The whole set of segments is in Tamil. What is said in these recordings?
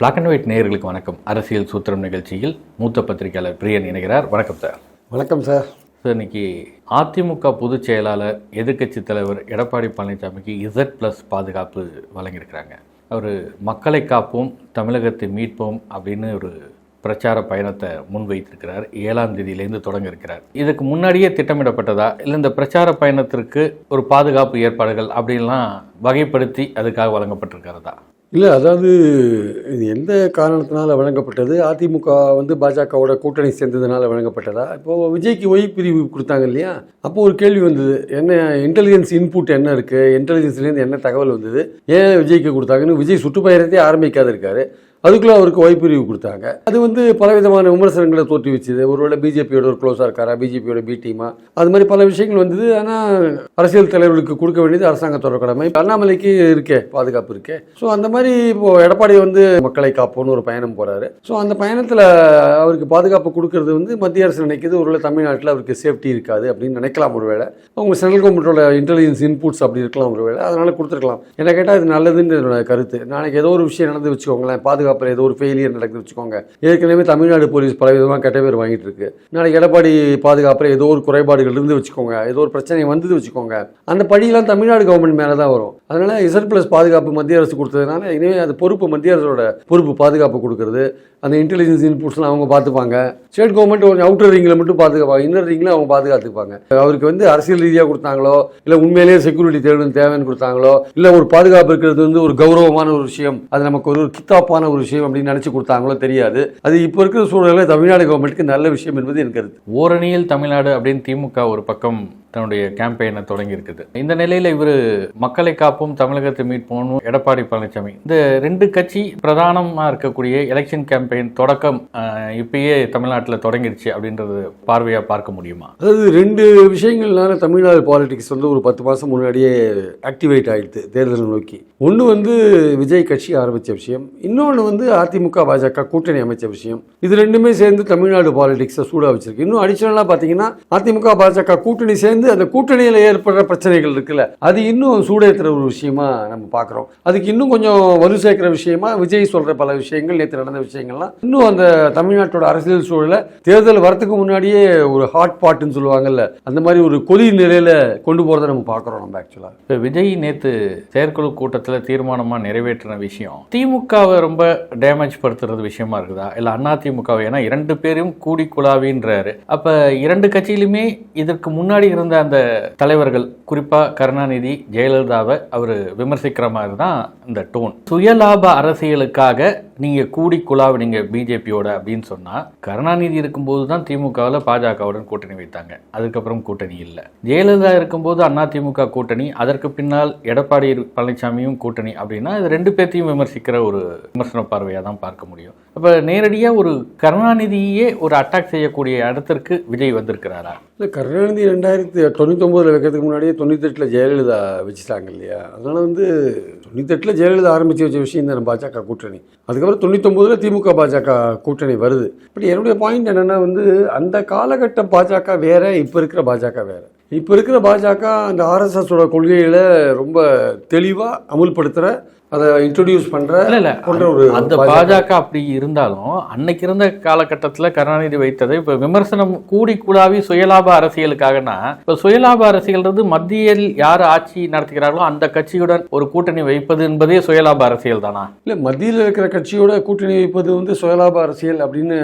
பிளாக் அண்ட் ஒயிட் நேயர்களுக்கு வணக்கம். அரசியல் சூத்திரம் நிகழ்ச்சியில் மூத்த பத்திரிகையாளர் பிரியன் இணைகிறார். வணக்கம் சார் வணக்கம் சார் சார் இன்னைக்கு அதிமுக பொதுச் செயலாளர் எதிர்க்கட்சி தலைவர் எடப்பாடி பழனிசாமிக்கு இசட் ப்ளஸ் பாதுகாப்பு வழங்கியிருக்கிறாங்க. அவர் மக்களை காப்போம் தமிழகத்தை மீட்போம் அப்படின்னு ஒரு பிரச்சார பயணத்தை முன்வைத்திருக்கிறார். ஏழாம் தேதியிலேருந்து தொடங்க இருக்கிறார் இதுக்கு முன்னாடியே திட்டமிடப்பட்டதா? இல்லை இந்த பிரச்சார பயணத்திற்கு ஒரு பாதுகாப்பு ஏற்பாடுகள் அப்படின்லாம் வகைப்படுத்தி அதுக்காக வழங்கப்பட்டிருக்கிறதா? இல்லை அதாவது இது எந்த காரணத்தினால வழங்கப்பட்டது? அதிமுக வந்து பாஜகவோட கூட்டணி சேர்ந்ததுனால வழங்கப்பட்டதா? இப்போது விஜய்க்கு ஒய் பிரிவு கொடுத்தாங்க இல்லையா? அப்போ ஒரு கேள்வி வந்தது. என்ன இன்டெலிஜென்ஸ் இன்புட் என்ன இருக்குது இன்டெலிஜென்ஸ்லேருந்து என்ன தகவல் வந்தது? ஏன் விஜய்க்கு கொடுத்தாங்கன்னு? விஜய் சுற்றுப்பயணத்தையே ஆரம்பிக்காத இருக்காரு. அதுக்குள்ளே அவருக்கு ஒய்பிரிவு கொடுத்தாங்க. அது வந்து பலவிதமான விமர்சனங்களை தோற்றி வச்சுது. ஒருவேளை பிஜேபியோட ஒரு க்ளோஸாக இருக்காரா? பிஜேபியோட பி டீமா அது மாதிரி பல விஷயங்கள் வந்தது. ஆனால் அரசியல் தலைவர்களுக்கு கொடுக்க வேண்டியது அரசாங்கத்தோட கடமை. அண்ணாமலைக்கு இருக்கே பாதுகாப்பு இருக்கே. ஸோ அந்த மாதிரி இப்போ எடப்பாடி வந்து மக்களை காப்போன்னு ஒரு பயணம் போறாரு. ஸோ அந்த பயணத்தில் அவருக்கு பாதுகாப்பு கொடுக்கறது வந்து மத்திய அரசு நினைக்கிது. ஒருவேளை தமிழ்நாட்டில் அவருக்கு சேஃப்டி இருக்காது அப்படின்னு நினைக்கலாம் ஒருவேளை அவங்க சென்ட்ரல் கவர்மெண்ட்டோட இன்டெலிஜென்ஸ் இன்புட்ஸ் அப்படி இருக்கலாம் ஒருவேளை அதனால கொடுத்துருக்கலாம். என்ன கேட்டால் இது நல்லதுன்னு என்னோட கருத்து. நாளைக்கு ஏதோ ஒரு விஷயம் நடந்து வச்சுக்கோங்களேன். பாதுகாப்பு அப்புறம் ஏதோ ஒரு ஃபெயிலியர் நடக்குது வச்சுக்கோங்க. ஏற்கனவே தமிழ்நாடு போலீஸ் பல விதமாக கெட்ட பேர் வாங்கிட்டு இருக்கு. நாளைக்கு எடப்பாடி பாதுகாப்பில் ஏதோ ஒரு குறைபாடுகள் இருந்து வச்சுக்கோங்க. ஏதோ ஒரு பிரச்சனை வந்தது வச்சுக்கோங்க. அந்த படியெல்லாம் தமிழ்நாடு கவர்மெண்ட் மேலே தான் வரும். அதனால் இசட் பிளஸ் பாதுகாப்பு மத்திய அரசு கொடுத்ததுனால இனிமேல் அது பொறுப்பு மத்திய அரசோட பொறுப்பு பாதுகாப்பு கொடுக்கறது. அந்த இன்டெலிஜென்ஸ் இன்புட்ஸ்லாம் அவங்க பார்த்துப்பாங்க ஸ்டேட் கவர்மெண்ட் கொஞ்சம் அவுட்டர் ரிங்கில் மட்டும் பாதுகாப்பாங்க. இன்னர் ரிங்கில் அவங்க பாதுகாத்துப்பாங்க. அவருக்கு வந்து அரசியல் ரீதியாக கொடுத்தாங்களோ இல்லை உண்மையிலேயே செக்யூரிட்டி தேவைன்னு தேவைன்னு கொடுத்தாங்களோ இல்லை ஒரு பாதுகாப்பு இருக்கிறது வந்து ஒரு கௌரவமான ஒரு விஷயம் அது நமக்கு ஒரு கித்தாப்பான ஒரு விஷயம் அப்படின்னு நினச்சி கொடுத்தாங்களோ தெரியாது. அது இப்போ இருக்கிற சூழ்நிலையில் தமிழ்நாடு கவர்மெண்ட்டுக்கு நல்ல விஷயம் என்பது எனக்கு கருத்து. ஓரணியில் தமிழ்நாடு அப்படின்னு திமுக ஒரு பக்கம் தன்னுடைய கேம்பெயினை தொடங்கி இருக்குது இந்த நிலையில் இவர் மக்களை காப்போம் தமிழகத்தை மீட்போம் எடப்பாடி பழனிசாமி இந்த ரெண்டு கட்சி பிரதானமாக இருக்கக்கூடிய எலெக்ஷன் கேம்பெயின் தொடக்கம் இப்பயே தமிழ்நாட்டில் தொடங்கிடுச்சு அப்படின்றது பார்வையாக பார்க்க முடியுமா? அதாவது ரெண்டு விஷயங்கள்னால தமிழ்நாடு பாலிடிக்ஸ் வந்து ஒரு பத்து மாதம் முன்னாடியே ஆக்டிவேட் ஆகிடுது தேர்தல் நோக்கி. ஒன்று வந்து விஜய் கட்சி ஆரம்பித்த விஷயம் இன்னொன்று வந்து அதிமுக பாஜக கூட்டணி அமைச்ச விஷயம். இது ரெண்டுமே சேர்ந்து தமிழ்நாடு பாலிடிக்ஸை சூடாக வச்சிருக்கு. இன்னும் அடிஷனலாக பார்த்தீங்கன்னா அதிமுக பாஜக கூட்டணி சேர்ந்து அந்த கூட்டணியில் ஏற்படுற பிரச்சனைகள் இருக்குல்ல அது இன்னும் சூடேற்றுற ஒரு விஷயமா நம்ம பார்க்குறோம் அதுக்கு இன்னும் கொஞ்சம் வலு சேர்க்கிற விஷயமா விஜய் சொல்கிற பல விஷயங்கள் நேற்று நடந்த விஷயங்கள்லாம் இன்னும் அந்த தமிழ்நாட்டோட அரசியல் சூழலை தேர்தல் வரத்துக்கு முன்னாடியே ஒரு ஹாட் பாட்டுன்னு சொல்லுவாங்கல்ல அந்த மாதிரி ஒரு கொதி நிலையில் கொண்டு போகிறத நம்ம பார்க்குறோம் நம்ம ஆக்சுவலாக இப்போ விஜய் நேற்று செயற்குழு கூட்டத்தில் தீர்மானமா நிறைவேற்றின விஷயம் திமுகவை ரொம்ப டேமேஜ் படுத்துறது விஷயமா இருக்குதா? இல்லை அண்ணா திமுகவை ஏன்னா இரண்டு பேரும் கூடி குழாவின்றாரு. அப்ப இரண்டு கட்சியிலுமே இதற்கு முன்னாடி இருந்த அந்த தலைவர்கள் குறிப்பா கருணாநிதி ஜெயலலிதாவை அவர் விமர்சிக்கிற மாதிரி தான் இந்த டோன். சுயலாப அரசியலுக்காக நீங்கள் கூடி குழாவினீங்க பிஜேபியோட அப்படின்னு சொன்னால் கருணாநிதி இருக்கும்போது தான் திமுகவில் பாஜகவுடன் கூட்டணி வைத்தாங்க. அதுக்கப்புறம் கூட்டணி இல்லை. ஜெயலலிதா இருக்கும்போது அண்ணா திமுக கூட்டணி அதற்கு பின்னால் எடப்பாடி பழனிசாமியும் கூட்டணி அப்படின்னா இது ரெண்டு பேர்த்தையும் விமர்சிக்கிற ஒரு விமர்சன பார்வையாக தான் பார்க்க முடியும். அப்போ நேரடியாக ஒரு கருணாநிதியே ஒரு அட்டாக் செய்யக்கூடிய இடத்திற்கு விஜய் வந்திருக்கிறாரா? இல்லை கருணாநிதி ரெண்டாயிரத்தி தொண்ணூத்தொம்பதில் வைக்கிறதுக்கு முன்னாடியே தொண்ணூத்தெட்டில் ஜெயலலிதா வச்சுட்டாங்க இல்லையா? அதனால் வந்து தொண்ணூத்தெட்டில் ஜெயலலிதா ஆரம்பித்து வச்ச விஷயம் தான் பாஜக கூட்டணி. அதுக்கப்புறம் தொண்ணூத்தொம்பதில் திமுக பாஜக கூட்டணி வருது. பட் என்னுடைய பாயிண்ட் என்னென்னா வந்து அந்த காலகட்ட பாஜக வேற இப்போ இருக்கிற பாஜக வேற. இப்போ இருக்கிற பாஜக அந்த ஆர்எஸ்எஸோட கொள்கைகளை ரொம்ப தெளிவாக அமுல்படுத்துகிற அதை இன்ட்ரடியூஸ் பண்ணுற இல்ல இல்ல. ஒரு அந்த பாஜக. அப்படி இருந்தாலும் அன்னைக்கு இருந்த காலகட்டத்தில் கருணாநிதி வைத்ததை இப்ப விமர்சனம் கூடி கூடாவி சுயலாப அரசியலுக்காகனா இப்ப சுயலாப அரசியல்ன்றது மத்தியில் யார் ஆட்சி நடத்துகிறார்களோ அந்த கட்சியுடன் ஒரு கூட்டணி வைப்பது என்பதே சுயலாப அரசியல் தானா? இல்லை மத்தியில் இருக்கிற கட்சியோட கூட்டணி வைப்பது வந்து சுயலாப அரசியல் அப்படின்னு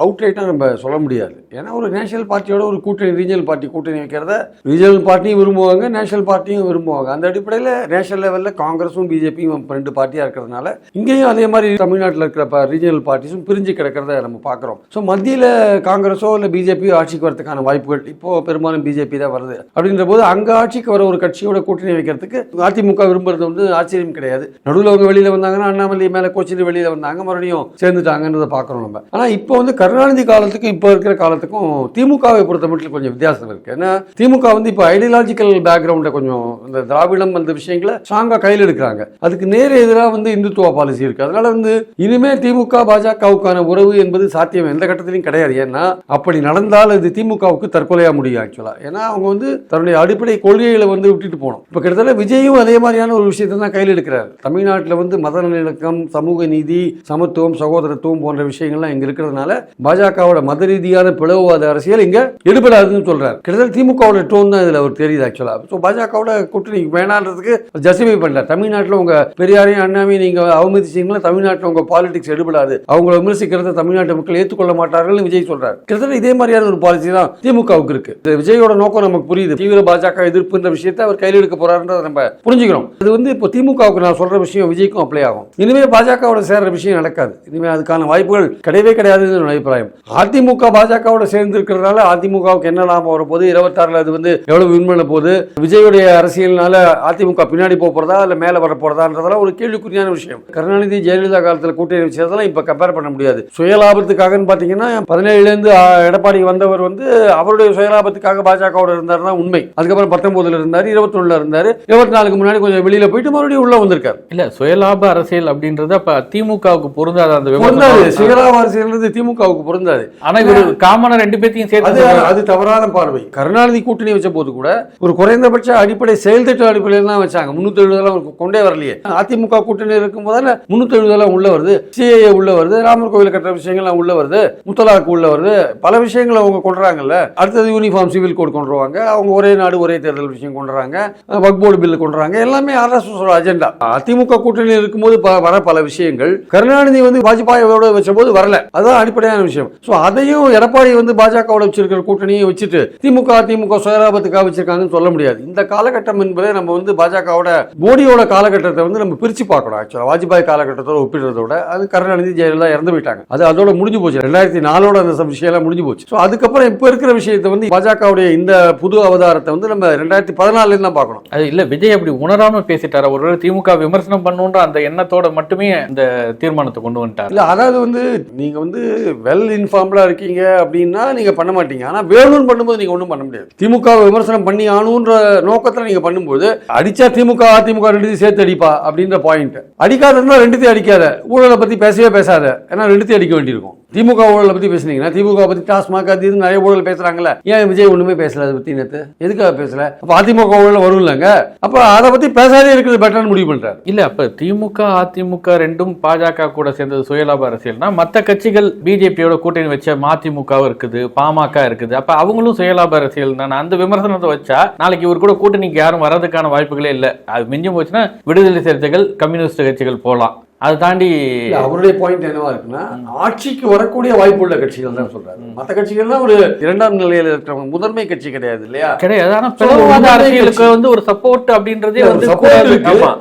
அவுட்ரைட்டாக நம்ம சொல்ல முடியாது. ஏன்னா ஒரு நேஷனல் பார்ட்டியோட ஒரு கூட்டணி ரீஜனல் பார்ட்டி கூட்டணி வைக்கிறத ரீஜனல் பார்ட்டியும் விரும்புவாங்க நேஷனல் பார்ட்டியும் விரும்புவாங்க. அந்த அடிப்படையில் நேஷனல் லெவலில் காங்கிரஸும் பிஜேபியும் ரெண்டு பார்ட்டியாக இருக்கிறதுனால இங்கேயும் அதே மாதிரி தமிழ்நாட்டில் இருக்கிற ரீஜனல் பார்ட்டிஸும் பிரிஞ்சு கிடக்கிறத நம்ம பார்க்குறோம் ஸோ மத்தியில் காங்கிரஸோ இல்லை பிஜேபியோ ஆட்சிக்கு வரதுக்கான வாய்ப்புகள் இப்போ பெரும்பாலும் பிஜேபி தான் வருது. அப்படின்ற போது அங்கே ஆட்சிக்கு வர ஒரு கட்சியோட கூட்டணி வைக்கிறதுக்கு அதிமுக விரும்புறது வந்து ஆச்சரியம் கிடையாது. நடுவில் அவங்க வெளியில் வந்தாங்கன்னா அண்ணாமலை மேலே கோச்சிட்டு வெளியில் வந்தாங்க மறுபடியும் சேர்ந்துட்டாங்கன்றதை பார்க்குறோம் நம்ம. ஆனால் இப்போ வந்து கருணாநிதி காலத்துக்கும் இப்போ இருக்கிற காலத்துக்கும் திமுகவை பொறுத்த மட்டும் கொஞ்சம் வித்தியாசம் இருக்குது ஏன்னா திமுக திமுக வந்து இப்போ ஐடியாலஜிக்கல் பேக்ரவுண்டை கொஞ்சம் இந்த திராவிடம் அந்த விஷயங்களை ஸ்ட்ராங்காக கையில் எடுக்கிறாங்க. அதுக்கு நேர எதிராக வந்து இந்துத்துவ பாலிசி இருக்கு. அதனால வந்து இனிமே திமுக பாஜகவுக்கான உறவு என்பது சாத்தியம் எந்த கட்டத்திலையும் கிடையாது. ஏன்னா அப்படி நடந்தால் அது திமுகவுக்கு தற்கொலையா முடியும் ஆக்சுவலா ஏன்னா அவங்க வந்து தன்னுடைய அடிப்படை கொள்கைகளை வந்து விட்டுட்டு போனோம். இப்போ கிட்டத்தட்ட விஜயும் அதே மாதிரியான ஒரு விஷயத்தை தான் கையில் எடுக்கிறார். தமிழ்நாட்டில் வந்து மத நல்லிணக்கம் சமூக நீதி சமத்துவம் சகோதரத்துவம் போன்ற விஷயங்கள்லாம் இங்க இருக்கிறதுனால பாஜகவோட மத ரீதியான பிளவுவாத அரசியல் இங்க எடுபடாதுன்னு சொல்றாரு. கிட்டத்தட்ட திமுகவோட டோன் தான் இதில் அவர் தெரியுது ஆக்சுவலாக ஸோ பாஜகவோட கூட்டணி வேணான்றதுக்கு ஜஸ்டிஃபை பண்ணல. தமிழ்நாட்டில் உங்கள் பெரியாரையும் அண்ணாமையும் நீங்கள் அவமதிச்சீங்கன்னா தமிழ்நாட்டில் உங்கள் பாலிடிக்ஸ் எடுபடாது. அவங்கள விமர்சிக்கிறத தமிழ்நாட்டு மக்கள் ஏற்றுக்கொள்ள மாட்டார்கள் விஜய் சொல்கிறார் கிட்டத்தட்ட இதே மாதிரியான ஒரு பாலிசி தான் திமுகவுக்கு இருக்கு. விஜயோட நோக்கம் நமக்கு புரியுது. தீவிர பாஜக எதிர்ப்புன்ற விஷயத்தை அவர் கையில் எடுக்க போறாருன்றதை நம்ம புரிஞ்சுக்கிறோம். அது வந்து இப்போ திமுகவுக்கு நான் சொல்ற விஷயம் விஜய்க்கும் அப்ளை ஆகும். இனிமேல் பாஜகவோட சேர்ற விஷயம் நடக்காது. இனிமேல் அதுக்கான வாய்ப்புகள் கிடையவே கிடையாதுன்னு அபிப்பிராயம். அதிமுக பாஜகவோட சேர்ந்து இருக்கிறதுனால அதிமுகவுக்கு என்ன லாபம் வரும் போது இருபத்தாறுல அது வந்து எவ்வளவு வின் பண்ண போகுது? விஜயோடைய அரசியல்னால அதிமுக பின்னாடி போக போறதா இல்ல மேல வர போறதான்றதெல்லாம் ஒரு கேள்விக்குறியான விஷயம். கருணாநிதி ஜெயலலிதா காலத்துல கூட்டணி வச்சதெல்லாம் இப்ப கம்பேர் பண்ண முடியாது. சுயலாபத்துக்காகன்னு பாத்தீங்கன்னா பதினேழுல இருந்து எடப்பாடி வந்தவர் வந்து அவருடைய சுயலாபத்துக்காக பாஜகவோட இருந்தார் தான் உண்மை. அதுக்கப்புறம் பத்தொன்பதுல இருந்தாரு இருபத்தொன்னுல இருந்தாரு இருபத்தி நாலுக்கு முன்னாடி கொஞ்சம் வெளியில போயிட்டு மறுபடியும் உள்ள வந்திருக்காரு. இல்ல சுயலாப அரசியல் அப்படின்றது அப்ப திமுகவுக்கு பொருந்தாத அந்த பொருந்தாது. சுயலாப அரசியல் திமுகவுக்கு பொருந்தாது. ஆனா இவரு காமனா ரெண்டு பேர்த்தையும் சேர்த்து அது தவறான பார்வை. கருணாநிதி கூட்டணி வச்ச போது கூட ஒரு குறைந்தபட்ச அடிப்படை செயல் திட்ட அடிப்படையில் தான் வச்சாங்க. முன்னூத்தி எழுபதெல்லாம் கொண்டே வரலையே. அதிமுக கூட்டணி இருக்கும் போதால முன்னூத்தி எழுபதெல்லாம் உள்ள வருது. சிஏஏ உள்ள வருது. ராமர் கோவில் கட்டுற விஷயங்கள்லாம் உள்ள வருது. முத்தலாக்கு உள்ள வருது. பல விஷயங்களை அவங்க கொண்டுறாங்கல்ல. அடுத்தது யூனிஃபார்ம் சிவில் கோட் கொண்டு வருவாங்க. அவங்க ஒரே நாடு ஒரே தேர்தல் விஷயம் கொண்டுறாங்க. வக் போர்டு பில் கொண்டு எல்லாமே ஆர்எஸ்எஸ் அஜெண்டா அதிமுக கூட்டணி இருக்கும்போது ப- வர பல விஷயங்கள். கருணாநிதி வந்து வாஜ்பாயோட வச்சபோது வரல. அதுதான் அடிப்படையான விஷயம். ஸோ அதையும் எடப்பாடி வந்து பாஜகவோட வச்சிருக்கிற கூட்டணியை வச்சுட்டு திமுக அதிமுக சுயலாபத்துக்காக வச்சிருக்காங்கன்னு சொல்ல முடியாது. இந்த காலகட்டம் என்பதை நம்ம வந்து பாஜகவோட மோடியோட காலகட்டத்தை வந்து நம்ம பிரிச்சு பார்க்கணும். ஆக்சுவலாக வாஜ்பாய் காலகட்டத்தோட ஒப்பிடுறதோட அது கருணாநிதி ஜெயலலிதா இறந்து போயிட்டாங்க. அது அதோட முடிஞ்சு போச்சு. ரெண்டாயிரத்தி நாலோட அந்த விஷயம்லாம் முடிஞ்சு போச்சு. ஸோ அதுக்கப்புறம் இப்போ இருக்கிற விஷயத்தை வந்து பாஜகவுடைய இந்த புது அவதாரத்தை வந்து நம்ம ரெண்டாயிரத்தி பதினாலுல தான் பார்க்கணும். அது இல்ல விஜய் அப்படி உணராம பேசிட்டாரா? ஒருவேளை திமுக விமர்சனம் பண்ணுன்ற அந்த எண்ணத்தோட மட்டுமே இந்த தீர்மானத்தை கொண்டு வந்துட்டார்? இல்ல அதாவது வந்து நீங்க வந்து வெல் இன்ஃபார்ம்டா இருக்கீங்க அப்படின்னா நீங்க பண்ண மாட்டீங்க. ஆனா வேணும்னு பண்ணும்போது நீங்க ஒண்ணும் பண்ண முடியாது. திமுக திமுகவை விமர்சனம் பண்ணி ஆணுன்ற நோக்கத்தில் நீங்க பண்ணும்போது அடிச்சா திமுக அதிமுக ரெண்டுத்தையும் சேர்த்து அடிப்பா அப்படின்ற பாயிண்ட் அடிக்காத இருந்தா ரெண்டுத்தையும் அடிக்காத. ஊழலை பத்தி பேசவே பேசாத. ஏன்னா ரெண்டுத்தையும் அடிக்க வேண்டியிருக்கும். திமுக ஊழலை பத்தி பேசுனீங்கன்னா திமுக பத்தி டாஸ்மாக அது இது நிறைய ஊழல் பேசுறாங்கல்ல. ஏன் விஜய் ஒண்ணுமே பேசல அதை பத்தி நேத்து? எதுக்காக பேசல? அப்ப அதிமுக ஊழல் வரும் இல்லைங்க அப்ப அதை பத்தி பேசாதே இருக்கிறது பெட்டர்னு முடிவு பண்றாரு. இல்ல அப்ப திமுக அதிமுக ரெண்டும் பாஜக கூட சேர்ந்தது சுயலாப அரசியல்னா மத்த கட்சிகள் பிஜேபியோட கூட்டணி வச்ச மதிமுகவும் இருக்குது பாமக இருக்குது. அப்ப அவங்களும் சுயலாப அரசியல் தானே அந்த விமர்சனத்தை வச்சா நாளைக்கு இவர் கூட கூட்டணிக்கு யாரும் வர்றதுக்கான வாய்ப்புகளே இல்ல. அது மிஞ்சும் போச்சுன்னா விடுதலை சிறுத்தைகள் கம்யூனிஸ்ட் கட்சிகள் போலாம். அதை தாண்டி அவருடைய பாயிண்ட் என்னவா இருக்குன்னா ஆட்சிக்கு வரக்கூடிய வாய்ப்புள்ள கட்சிகள் தான் சொல்றாரு. மத்த கட்சிகள்லாம் ஒரு இரண்டாம் நிலையில இருக்கிறவங்க முதன்மை கட்சி கிடையாது இல்லையா? கிடையாது. ஆனா பிளவுவாத அரசியலுக்கு வந்து ஒரு சப்போர்ட் அப்படின்றதே வந்து.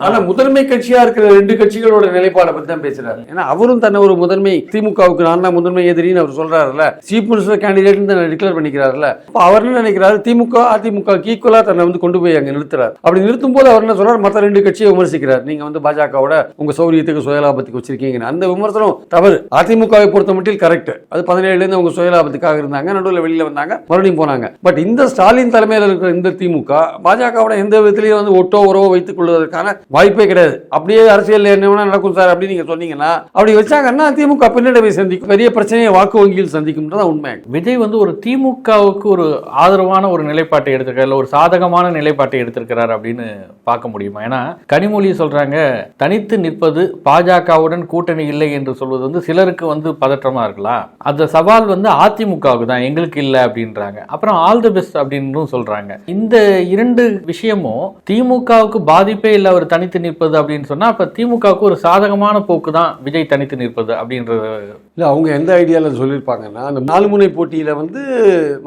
ஆனா முதன்மை கட்சியா இருக்கிற ரெண்டு கட்சிகளோட நிலைப்பாடை பத்தி தான் பேசுறாரு. ஏன்னா அவரும் தன்னை ஒரு முதன்மை திமுகவுக்கு நான் தான் முதன்மை எதிரின்னு அவர் சொல்றாருல்ல. சீஃப் மினிஸ்டர் கேண்டிடேட் டிக்ளேர் பண்ணிக்கிறாருல்ல. அப்ப அவர் நினைக்கிறாரு? திமுக அதிமுக ஈக்குவலா தன்னை வந்து கொண்டு போய் அங்க நிறுத்துறாரு. அப்படி நிறுத்தும் போது அவர் என்ன சொல்றாரு? மத்த ரெண்டு கட்சியை விமர்சிக்கிறார். நீங்க வந்து பாஜகவோட உங்க சௌரியத்துக்கு சுயலாபத்துக்கு வச்சிருக்கீங்க. அந்த விமர்சனம் தவறு. அதிமுகவை பொறுத்த மட்டும் கரெக்ட் அது பதினேழுல இருந்து அவங்க சுயலாபத்துக்காக இருந்தாங்க. நடுவில் வெளியில வந்தாங்க. மறுபடியும் போனாங்க. பட் இந்த ஸ்டாலின் தலைமையில் இருக்கிற இந்த திமுக பாஜகவோட எந்த விதத்திலையும் வந்து ஒட்டோ உறவோ வைத்துக் கொள்வதற்கான வாய்ப்பே கிடையாது. அப்படியே அரசியல் என்ன வேணா நடக்கும் சார் அப்படின்னு நீங்க சொன்னீங்கன்னா அப்படி வச்சாங்கன்னா திமுக பின்னடைவை சந்திக்கும். பெரிய பிரச்சனையை வாக்கு வங்கியில் சந்திக்கும்ன்றதான் உண்மை. விஜய் வந்து ஒரு திமுகவுக்கு ஒரு ஆதரவான ஒரு நிலைப்பாட்டை எடுத்திருக்காரு. இல்ல ஒரு சாதகமான நிலைப்பாட்டை எடுத்திருக்கிறார் அப்படின்னு பார்க்க முடியுமா? ஏன்னா கனிமொழி சொல்றாங்க தனித்து நிற்பது பா பாஜகவுடன் கூட்டணி இல்லை என்று சொல்வது வந்து சிலருக்கு வந்து பதற்றமா இருக்கலாம். அந்த சவால் வந்து அதிமுகவுக்கு தான் எங்களுக்கு இல்லை அப்படின்றாங்க. அப்புறம் ஆல் தி பெஸ்ட் அப்படின்னு சொல்றாங்க. இந்த இரண்டு விஷயமும் திமுகவுக்கு பாதிப்பே இல்லை அவர் தனித்து நிற்பது அப்படின்னு சொன்னா அப்ப திமுகவுக்கு ஒரு சாதகமான போக்கு தான் விஜய் தனித்து நிற்பது அப்படின்றது இல்லை அவங்க எந்த ஐடியாவில் சொல்லியிருப்பாங்கன்னா அந்த நாலு முனை போட்டியில் வந்து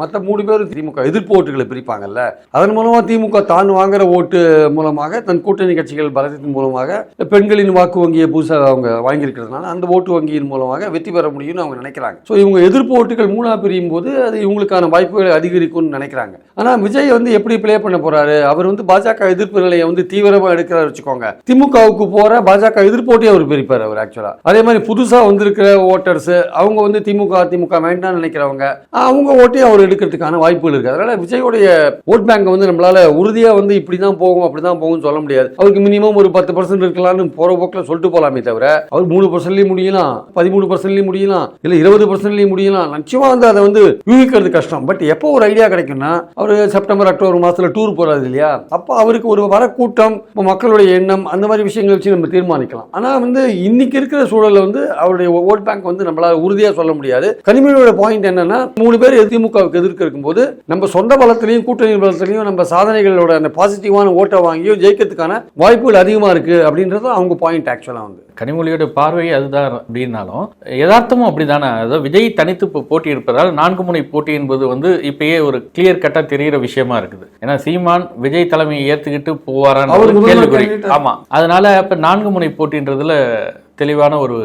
மற்ற மூணு பேரும் திமுக எதிர்ப்பு ஓட்டுகளை பிரிப்பாங்கல்ல. அதன் மூலமாக திமுக தான் வாங்குற ஓட்டு மூலமாக தன் கூட்டணி கட்சிகள் பலத்தின் மூலமாக பெண்களின் வாக்கு வங்கியை புதுசாக அவங்க வாங்கியிருக்கிறதுனால அந்த ஓட்டு வங்கியின் மூலமாக வெற்றி பெற முடியும்னு அவங்க நினைக்கிறாங்க. ஸோ இவங்க எதிர்ப்பு ஓட்டுகள் மூணாக பிரியும் போது அது இவங்களுக்கான வாய்ப்புகளை அதிகரிக்கும்னு நினைக்கிறாங்க. ஆனால் விஜய் வந்து எப்படி ப்ளே பண்ண போறாரு? அவர் வந்து பாஜக எதிர்ப்பு நிலையை வந்து தீவிரமாக எடுக்கிறாரு வச்சுக்கோங்க. திமுகவுக்கு போற பாஜக எதிர்ப்பு அவர் பிரிப்பார் அவர் ஆக்சுவலா அதே மாதிரி புதுசாக வந்திருக்கிற ஓட்டர்ஸ் அவங்க வந்து திமுக திமுக வேண்டாம்னு நினைக்கிறவங்க அவங்க ஓட்டையும் அவர் எடுக்கிறதுக்கான வாய்ப்புகள் இருக்கு. அதனால விஜயோடைய ஓட் பேங்க் வந்து நம்மளால உறுதியாக வந்து இப்படி தான் போகும் அப்படி தான் போகும்னு சொல்ல முடியாது. அவருக்கு மினிமம் ஒரு பத்து பர்சன்ட் இருக்கலாம்னு போற போக்கில் சொல்லிட்டு போகலாம் போகலாமே தவிர அவர் மூணு பர்சன்ட்லயும் முடியலாம் பதிமூணு பர்சன்ட்லயும் முடியலாம் இல்ல இருபது பர்சன்ட்லயும் முடியலாம். நிச்சயமா வந்து அதை வந்து யூகிக்கிறது கஷ்டம். பட் எப்போ ஒரு ஐடியா கிடைக்கும்னா அவர் செப்டம்பர் அக்டோபர் மாசத்துல டூர் போறாரு இல்லையா? அப்போ அவருக்கு ஒரு வர கூட்டம் மக்களுடைய எண்ணம் அந்த மாதிரி விஷயங்களை வச்சு நம்ம தீர்மானிக்கலாம். ஆனா வந்து இன்னைக்கு இருக்கிற சூழல்ல வந்து அவருடைய ஓட் பேங்க் வந்து நம்மளால உறுதியா சொல்ல முடியாது. கனிமொழியோட பாயிண்ட் என்னன்னா மூணு பேர் திமுகவுக்கு எதிர்க்க இருக்கும்போது நம்ம சொந்த பலத்திலையும் கூட்டணி பலத்திலையும் நம்ம சாதனைகளோட அந்த பாசிட்டிவான ஓட்டை வாங்கியோ ஜெயிக்கிறதுக்கான வாய்ப்புகள் அதிகமாக இருக்குது அப்படின்றது அவங்க பாயிண்ட் ஆக்சுவலாக வந்து. கனிமொழியோட பார்வை அதுதான் அப்படின்னாலும் யதார்த்தமும் அப்படிதானே? அதாவது விஜய் தனித்து போட்டி இருப்பதால் நான்கு முனை போட்டி என்பது வந்து இப்பயே ஒரு கிளியர் கட்டா தெரியிற விஷயமா இருக்குது. ஏன்னா சீமான் விஜய் தலைமையை ஏத்துக்கிட்டு போவாரான்னு கேள்விக்குறி. ஆமா. அதனால இப்ப நான்கு முனை போட்டின்றதுல தெளிவான ஒரு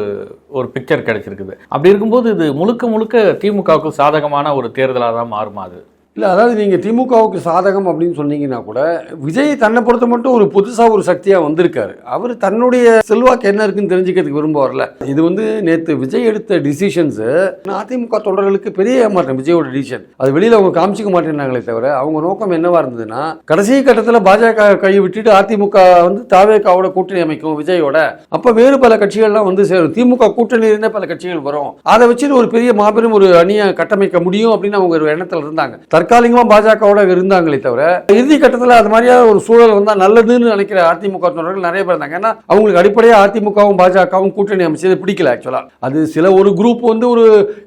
ஒரு பிக்சர் கிடைச்சிருக்குது. அப்படி இருக்கும்போது இது முழுக்க முழுக்க திமுகவுக்கு சாதகமான ஒரு தேர்தலாக தான் மாறுமா அது? இல்லை அதாவது நீங்கள் திமுகவுக்கு சாதகம் அப்படின்னு சொன்னீங்கன்னா கூட விஜய் தன்னை பொறுத்த மட்டும் ஒரு புதுசாக ஒரு சக்தியாக வந்திருக்காரு. அவர் தன்னுடைய செல்வாக்கு என்ன இருக்குன்னு தெரிஞ்சுக்கிறதுக்கு விரும்புவார்ல? இது வந்து நேற்று விஜய் எடுத்த டிசிஷன்ஸு அதிமுக தொண்டர்களுக்கு பெரிய ஏமாற்றம் விஜயோட டிசிஷன் அது வெளியில் அவங்க காமிச்சிக்க மாட்டேன்னாங்களே தவிர அவங்க நோக்கம் என்னவா இருந்ததுன்னா கடைசி கட்டத்தில் பாஜக கையை விட்டுட்டு அதிமுக வந்து தாவேக்காவோட கூட்டணி அமைக்கும் விஜயோட. அப்போ வேறு பல கட்சிகள்லாம் வந்து சேரும். திமுக கூட்டணியிலே பல கட்சிகள் வரும். அதை வச்சுட்டு ஒரு பெரிய மாபெரும் ஒரு அணியை கட்டமைக்க முடியும் அப்படின்னு அவங்க ஒரு எண்ணத்தில் இருந்தாங்க. தற்காலிகமாக பாஜகவோட இருந்தாங்களே தவிர இறுதி கட்டத்தில் அது மாதிரியான ஒரு சூழல் வந்தால் நல்லதுன்னு நினைக்கிற அதிமுக தொண்டர்கள் நிறைய பேர் இருந்தாங்க. ஏன்னா அவங்களுக்கு அடிப்படையாக அதிமுகவும் பாஜகவும் கூட்டணி அமைச்சது பிடிக்கல ஆக்சுவலாக அது சில ஒரு குரூப் வந்து ஒரு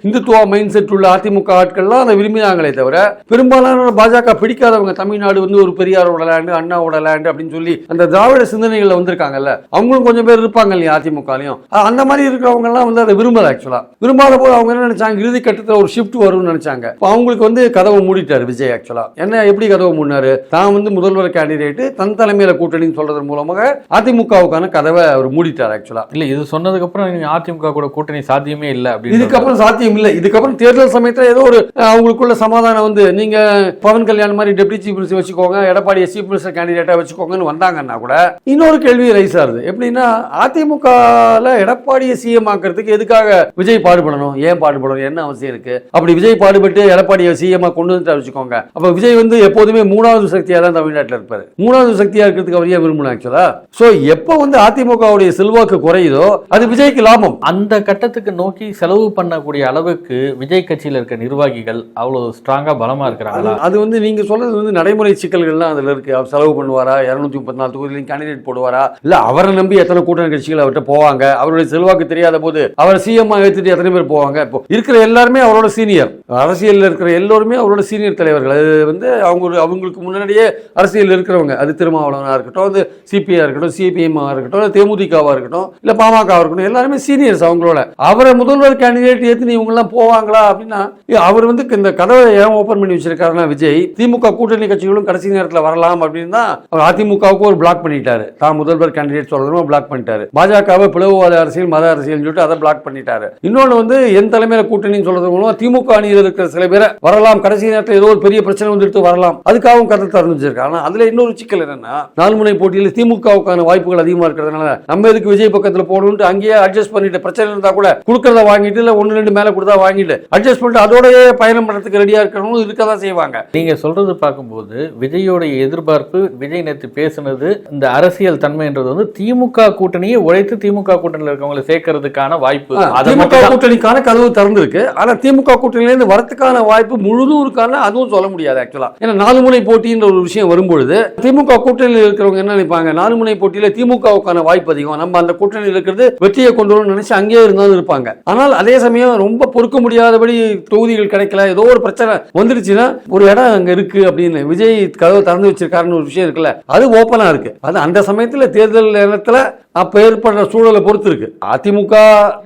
இந்துத்துவா மைண்ட் செட் உள்ள அதிமுக ஆட்கள்லாம் அதை விரும்பினாங்களே தவிர பெரும்பாலான பாஜக பிடிக்காதவங்க தமிழ்நாடு வந்து ஒரு பெரியாரோட லேண்டு அண்ணாவோட லேண்டு அப்படின்னு சொல்லி அந்த திராவிட சிந்தனைகளில் வந்திருக்காங்கல்ல அவங்களும் கொஞ்சம் பேர் இருப்பாங்க இல்லையா அதிமுகலையும். அந்த மாதிரி இருக்கிறவங்கலாம் வந்து அதை விரும்பல ஆக்சுவலா விரும்பாத போது அவங்க என்ன நினைச்சாங்க இறுதி கட்டத்தில் ஒரு ஷிஃப்ட் வரும்னு நினைச்சாங்க. அவங்களுக்கு வந்து கதவை மூடிட்டாரு விஜய் ஆக்சுவலா என்ன எப்படி கதவை மூடினாரு? தான் வந்து முதல்வர் கேண்டிடேட் தன் தலைமையில கூட்டணின்னு சொல்றதன் மூலமாக அதிமுகவுக்கான கதவை அவர் மூடிட்டார் ஆக்சுவலா இல்ல இது சொன்னதுக்கு அப்புறம் நீங்க அதிமுக கூட கூட்டணி சாத்தியமே இல்லை அப்படின்னு இதுக்கப்புறம் சாத்தியம் இல்லை. இதுக்கப்புறம் தேர்தல் சமயத்தில் ஏதோ ஒரு அவங்களுக்குள்ள சமாதானம் வந்து நீங்க பவன் கல்யாண் மாதிரி டெப்டி சீஃப் மினிஸ்டர் வச்சுக்கோங்க எடப்பாடி சீஃப் மினிஸ்டர் கேண்டிடேட்டா வச்சுக்கோங்கன்னு வந்தாங்கன்னா கூட இன்னொரு கேள்வி ரைஸ் ஆகுது. எப்படின்னா அதிமுகல எடப்பாடியை சிஎம் ஆக்கிறதுக்கு எதுக்காக விஜய் பாடுபடணும்? ஏன் பாடுபடணும்? என்ன அவசியம் இருக்கு? அப்படி விஜய் பாடுபட்டு எடப்பாடியை சிஎம் கொண்டு வந்துட்டா வச்சுக்கோங்க அப்ப விஜய் வந்து எப்போதுமே மூணாவது சக்தியா தான் தமிழ்நாட்டில் இருப்பாரு. மூணாவது சக்தியா இருக்கிறதுக்கு அவர் ஏன் விரும்பணும் ஆக்சுவலா சோ எப்போ வந்து அதிமுகவுடைய செல்வாக்கு குறையுதோ அது விஜய்க்கு லாபம். அந்த கட்டத்துக்கு நோக்கி செலவு பண்ணக்கூடிய அளவுக்கு விஜய் கட்சியில இருக்க நிர்வாகிகள் அவ்வளவு ஸ்ட்ராங்கா பலமா இருக்கிறாங்களா? அது வந்து நீங்க சொல்றது வந்து நடைமுறை சிக்கல்கள்லாம் அதுல இருக்கு. செலவு பண்ணுவாரா? இருநூத்தி முப்பத்தி நாலு தொகுதியிலும் கேண்டிடேட் போடுவாரா? இல்ல அவரை நம்பி எத்தனை கூட்டணி கட்சிகள் அவர்கிட்ட போவாங்க? அவருடைய செல்வாக்கு தெரியாத போது அவர் சிஎம் ஏத்துட்டு எத்தனை பேர் போவாங்க? இப்போ இருக்கிற எல்லாருமே அவரோட சீனியர் அரசியல்ல இருக்கிற எல்லோருமே அவரோட சீனியர் சீனியர் தலைவர்கள். அது வந்து அவங்க அவங்களுக்கு முன்னாடியே அரசியல் இருக்கிறவங்க. அது திருமாவளவனாக இருக்கட்டும் அது சிபிஐ இருக்கட்டும் சிபிஎம்மாக இருக்கட்டும் இல்ல இருக்கட்டும் இல்லை பாமக இருக்கட்டும் எல்லாருமே சீனியர்ஸ் அவங்களோட. அவரை முதல்வர் கேண்டிடேட் ஏற்றி இவங்கெல்லாம் போவாங்களா அப்படின்னா அவர் வந்து இந்த கதவை ஏன் ஓப்பன் பண்ணி வச்சிருக்காருன்னா விஜய் திமுக கூட்டணி கட்சிகளும் கடைசி நேரத்தில் வரலாம் அப்படின்னு அவர் அதிமுகவுக்கு ஒரு பிளாக் பண்ணிட்டாரு. தான் முதல்வர் கேண்டிடேட் சொல்றதும் பிளாக் பண்ணிட்டாரு. பாஜகவை பிளவுவாத அரசியல் மத அரசியல் சொல்லிட்டு அதை பிளாக் பண்ணிட்டாரு. இன்னொன்று வந்து என் தலைமையில கூட்டணின்னு சொல்றது மூலம் திமுக அணியில் இருக்கிற சில பேரை வரலாம். கடைசி நேரத்தில் ஏதோ ஒரு பெரிய பிரச்சனை வந்துட்டு வரலாம். அதுக்காகவும் கதை திறந்து வச்சிருக்காங்க ஆனா அதுல இன்னொரு சிக்கல் என்னன்னா நாலு முனை போட்டியில் திமுகவுக்கான வாய்ப்புகள் அதிகமா இருக்கிறதுனால நம்ம எதுக்கு விஜய் பக்கத்துல போகணும்னு அங்கேயே அட்ஜஸ்ட் பண்ணிட்டு பிரச்சனை இருந்தா கூட கொடுக்கறத வாங்கிட்டு இல்ல ஒன்னு ரெண்டு மேல கொடுத்தா வாங்கிட்டு அட்ஜஸ்ட் பண்ணிட்டு அதோடயே பயணம் பண்றதுக்கு ரெடியா இருக்கிறவங்க இருக்க தான் செய்வாங்க. நீங்க சொல்றது பார்க்கும்போது விஜயோடைய எதிர்பார்ப்பு விஜய் நேற்று பேசுனது இந்த அரசியல் தன்மைன்றது வந்து திமுக கூட்டணியை உழைத்து திமுக கூட்டணியில் இருக்கவங்களை சேர்க்கறதுக்கான வாய்ப்பு. திமுக கூட்டணிக்கான கதவு திறந்திருக்கு. ஆனா திமுக கூட்டணியில இருந்து வரத்துக்கான வாய்ப்பு முழுதும் இருக்கான்னு அதுவும் சொல்ல முடியாது ஆக்சுவலா ஏன்னா நாலு முனை போட்டின்ற ஒரு விஷயம் வரும்பொழுது திமுக கூட்டணியில் இருக்கிறவங்க என்ன நினைப்பாங்க? நாலு முனை போட்டியில திமுகவுக்கான வாய்ப்பு அதிகம். நம்ம அந்த கூட்டணியில் இருக்கிறது வெற்றியை கொண்டு வரணும்னு நினைச்சு அங்கேயே இருந்தாலும் இருப்பாங்க. ஆனால் அதே சமயம் ரொம்ப பொறுக்க முடியாதபடி தொகுதிகள் கிடைக்கல. ஏதோ ஒரு பிரச்சனை வந்துருச்சுன்னா ஒரு இடம் அங்க இருக்கு அப்படின்னு விஜய் கதவை திறந்து வச்சிருக்காருன்னு ஒரு விஷயம் இருக்குல்ல அது ஓப்பனா இருக்கு. அது அந்த சமயத்துல தேர்தல் நேரத்துல அப்போ ஏற்படுற சூழலை பொறுத்து இருக்கு அதிமுக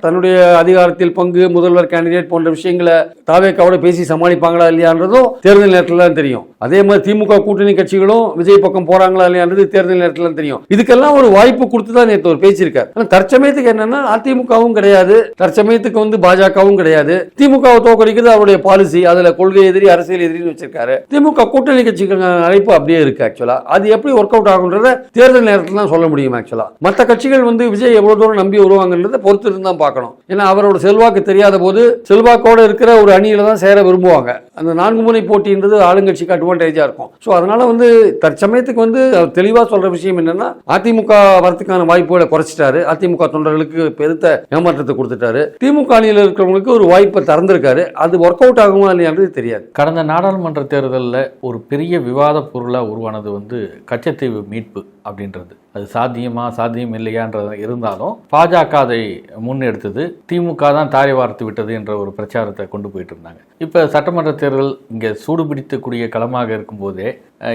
தன்னுடைய அதிகாரத்தில் பங்கு முதல்வர் கேண்டிடேட் போன்ற விஷயங்களை தாவேக்காவோட பேசி சமாளிப்பாங்களா இல்லையான்றதும் தேர்தல் நேரத்தில் தான் தெரியும். அதே மாதிரி திமுக கூட்டணி கட்சிகளும் விஜய் பக்கம் போறாங்களா இல்லையான்றது தேர்தல் நேரத்தில் தான் தெரியும். இதுக்கெல்லாம் ஒரு வாய்ப்பு கொடுத்து தான் நேற்று ஒரு பேசியிருக்காரு. ஆனால் தற்சமயத்துக்கு என்னன்னா அதிமுகவும் கிடையாது. தற்சமயத்துக்கு வந்து பாஜகவும் கிடையாது. திமுகவை தோக்கடிக்கிறது அவருடைய பாலிசி அதுல கொள்கை எதிரி அரசியல் எதிரின்னு வச்சிருக்காரு. திமுக கூட்டணி கட்சிகள் அழைப்பு அப்படியே இருக்கு ஆக்சுவலா அது எப்படி ஒர்க் அவுட் ஆகுன்றத தேர்தல் நேரத்தில் தான் சொல்ல முடியும் ஆக்சுவலா மற்ற கட்சிகள் வந்து விஜய் எவ்வளவு தூரம் நம்பி வருவாங்கன்றத பொறுத்து தான் பார்க்கணும். ஏன்னா அவரோட செல்வாக்கு தெரியாத போது செல்வாக்கோட இருக்கிற ஒரு அணியில தான் சேர விரும்புவாங்க. அந்த நான்கு முனை போட்டின்றது ஆளுங்கட்சிக்கு அட்வான்டேஜா இருக்கும். ஸோ அதனால வந்து தற்சமயத்துக்கு வந்து அவர் தெளிவா சொல்ற விஷயம் என்னன்னா அதிமுக வரத்துக்கான வாய்ப்புகளை குறைச்சிட்டாரு. அதிமுக தொண்டர்களுக்கு பெருத்த ஏமாற்றத்தை கொடுத்துட்டாரு. திமுக அணியில் இருக்கிறவங்களுக்கு ஒரு வாய்ப்பை திறந்திருக்காரு அது ஒர்க் அவுட் ஆகுமா இல்லையான்றது தெரியாது. கடந்த நாடாளுமன்ற தேர்தலில் ஒரு பெரிய விவாத பொருளாக உருவானது வந்து கச்சத்தீவு மீட்பு. அப்படின்றது. அது சாத்தியமா சாத்தியம் இல்லையான்றது இருந்தாலும் பாஜக அதை முன்னெடுத்தது. திமுக தான் தாரை வார்த்து விட்டது என்ற ஒரு பிரச்சாரத்தை கொண்டு போயிட்டு இருந்தாங்க. இப்போ சட்டமன்ற தேர்தல் இங்கே சூடுபிடித்தக்கூடிய களமாக இருக்கும்போதே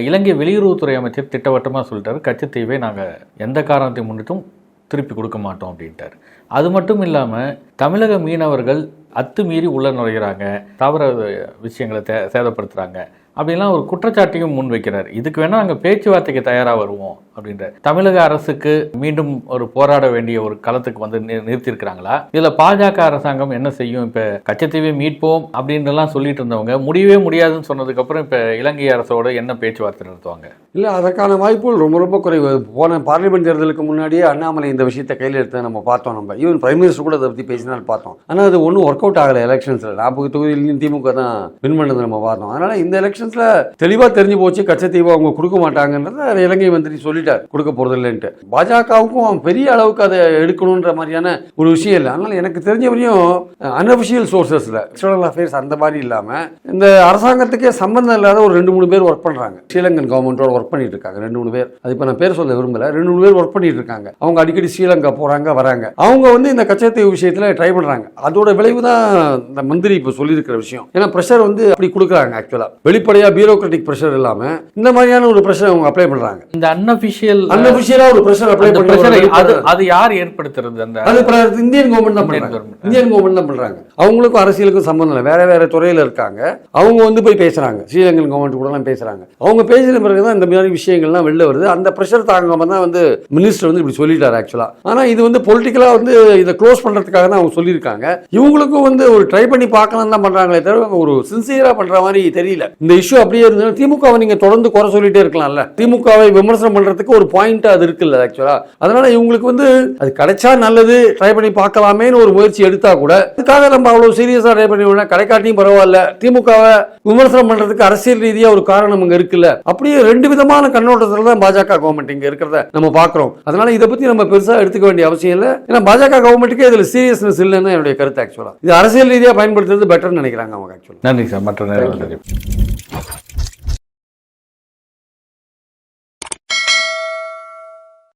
இலங்கை வெளியுறவுத்துறை அமைச்சர் திட்டவட்டமாக சொல்லிட்டாரு கச்சத்தீவை நாங்கள் எந்த காரணத்தை முன்னிட்டும் திருப்பி கொடுக்க மாட்டோம் அப்படின்ட்டார். அது மட்டும் இல்லாமல் தமிழக மீனவர்கள் அத்துமீறி உள்ள நுழைகிறாங்க தவற விஷயங்களை தே சேதப்படுத்துகிறாங்க அப்படின்லாம் ஒரு குற்றச்சாட்டையும் முன்வைக்கிறார். இதுக்கு வேணால் நாங்கள் பேச்சுவார்த்தைக்கு தயாராக வருவோம் அப்படின்ற. தமிழக அரசுக்கு மீண்டும் ஒரு போராட வேண்டிய ஒரு களத்துக்கு வந்து நி- நிறுத்தியிருக்கிறாங்களா? இதில் பாஜக அரசாங்கம் என்ன செய்யும்? இப்போ கச்சத்தீவை மீட்போம் அப்படின்றலாம் சொல்லிட்டு இருந்தவங்க முடியவே முடியாதுன்னு சொன்னதுக்கப்புறம் இப்போ இலங்கை அரசோட என்ன பேச்சுவார்த்தை நடத்துவாங்க? இல்லை அதற்கான வாய்ப்புகள் ரொம்ப ரொம்ப குறைவு. போன பார்லிமெண்ட் தேர்தலுக்கு முன்னாடியே அண்ணாமலை இந்த விஷயத்தை கையில் எடுத்து நம்ம பார்த்தோம் நம்ம. ஈவன் பிரைம் மினிஸ்டர் கூட அதை பற்றி பேசினால் பார்த்தோம். ஆனால் அது ஒன்றும் ஒர்க் அவுட் ஆகலை எலெக்ஷன்ஸ்ல நாற்பது தொகுதியிலையும் திமுக தான் வின் பண்ணது நம்ம பார்த்தோம். அதனால் இந்த எலெக்ஷன்ஸ்ல தெளிவாக தெரிஞ்சு போச்சு கச்சத்தீவை அவங்க கொடுக்க மாட்டாங்கன்றத இலங்கை மந்திரி சொல்லிட்டார் கொடுக்க போகிறது இல்லைன்ட்டு பாஜகவுக்கும் பெரிய அளவுக்கு அதை எடுக்கணுன்ற மாதிரியான ஒரு விஷயம் இல்லை. அதனால எனக்கு தெரிஞ்ச வரையும் அன்அஃபிஷியல் சோர்சஸில் எக்ஸ்டர்னல் அஃபேர்ஸ் அந்த மாதிரி இல்லாமல் இந்த அரசாங்கத்துக்கே சம்பந்தம் இல்லாத ஒரு ரெண்டு மூணு பேர் ஒர்க் பண்ணுறாங்க ஸ்ரீலங்கன் கவர்மெண்டோட ஒர்க் பண்ணிட்டு இருக்காங்க ரெண்டு மூணு பேர். அது இப்போ நான் பேர் சொல்ல விரும்பல. ரெண்டு மூணு பேர் ஒர்க் பண்ணிட்டு இருக்காங்க. அவங்க அடிக்கடி ஸ்ரீலங்கா போகிறாங்க வராங்க. அவங்க வந்து இந்த கச்சத்தீவு விஷயத்தில் ட்ரை பண்ணுறாங்க அதோட விளைவு தான் இந்த மந்திரி இப்போ சொல்லியிருக்கிற விஷயம். ஏன்னா ப்ரெஷர் வந்து அப்படி கொடுக்குறாங்க ஆக்சுவலாக வெளிப்படையாக பியூரோக்ராட்டிக் ப்ரெஷர் இல்லாமல் இந்த மாதிரியான ஒரு ப்ரெஷர் அவங்க அப்ளை பண்ணுறாங்க இந்த அன்அஃபிஷியல் அன்அஃபிஷியலாக ஒரு ப்ரெஷர் அப்ளை ஒரு அது அது யார் ஏற்படுத்துறது அந்த அது இந்தியன் கவர்மெண்ட் தான் பண்றாங்க. இந்தியன் கவர்மெண்ட் தான் பண்றாங்க. அவங்களுக்கும் அரசியலுக்கும் சம்பந்தம் இல்லை. வேற வேற துறையில இருக்காங்க. அவங்க வந்து போய் பேசுறாங்க. ஸ்ரீலங்கன் கவர்மெண்ட் கூட எல்லாம் பேசுறாங்க. அவங்க பேசின பிறகு தான் இந்த மாதிரி விஷயங்கள்லாம் வெளில வருது. அந்த ப்ரெஷர் தாங்காம தான் வந்து மினிஸ்டர் வந்து இப்படி சொல்லிட்டாரு ஆக்சுவலா ஆனா இது வந்து பொலிட்டிக்கலா வந்து இதை க்ளோஸ் பண்றதுக்காக தான் அவங்க சொல்லியிருக்காங்க. இவங்களுக்கும் வந்து ஒரு ட்ரை பண்ணி பார்க்கலாம் தான் பண்றாங்களே தவிர ஒரு சின்சியரா பண்ற மாதிரி தெரியல. இந்த இஷ்யூ அப்படியே இருந்தாலும் திமுகவை நீங்க தொடர்ந்து குறை சொல்லிட்டே இருக்கலாம்ல. திமுகவை விமர்சனம் பண்றதுக்கு ஒரு பாயிண்ட் அது இருக்குல்ல ஆக்சுவலா அதனால இவங்களுக்கு வந்து அது கிடைச்சா நல்லது ட்ரை பண்ணி பார்க்கலாமேன்னு ஒரு முயற்சி எடுத்தா கூட அதுக்காக நம்ம அவ்வளவு சீரியஸா ட்ரை பண்ணி விடலாம் கிடைக்காட்டியும் பரவாயில்ல. திமுகவை விமர்சனம் பண்றதுக்கு அரசியல் ரீதியா ஒரு காரணம் அங்க இருக்குல்ல. அப்படியே ரெண்டு விதமான கண்ணோட்டத்துல தான் பாஜக கவர்மெண்ட் இங்க இருக்கிறத நம்ம பார்க்கிறோம். அதனால இதை பத்தி நம்ம பெருசா எடுத்துக்க வேண்டிய அவசியம் இல்லை. ஏன்னா பாஜக கவர்மெண்ட்டுக்கு இதுல சீரியஸ்னஸ் இல்லைன்னு என்னுடைய கருத்து ஆக்சுவலா இது அரசியல் ரீதியா பயன்படுத்துறது பெட்டர்னு நினைக்கிறாங்க அவங்க ஆக்சுவலா நன்றி சார். மற்ற நேரம்